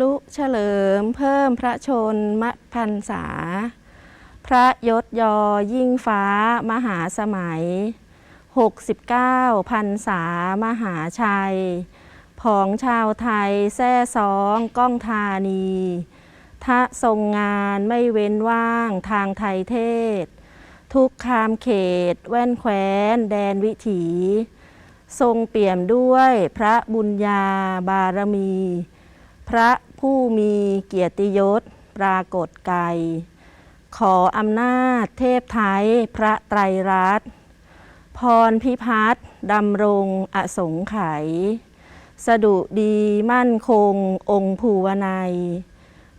ลุเฉลิมเพิ่มพระชนมพันษา พระยศยอยิ่งฟ้ามหาสมัย 69พันษามหาชัย ผองชาวไทยแซ่ซองก้องธานีทะทรงงานไม่เว้นว่างทางไทยเทศ ทุกคามเขต แว่นแคว้น แดนวิถี ทรงเปี่ยมด้วยพระบุญญาบารมี พระผู้มีเกียรติยศปรากฏไกรขออำนาจเทพไทยพระไตรรัตน์พรพิพัฒน์ดำรงอสงไขยสดุดีมั่นคงองค์ภูวนัย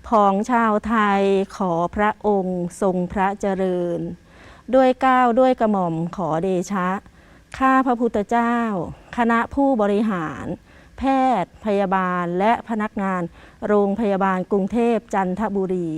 ผองชาวไทยขอพระองค์ทรงพระเจริญ ด้วยก้าวด้วยกระหม่อมขอเดชะ ข้าพระพุทธเจ้า คณะผู้บริหาร แพทย์ พยาบาล และพนักงาน โรงพยาบาลกรุงเทพจันทบุรี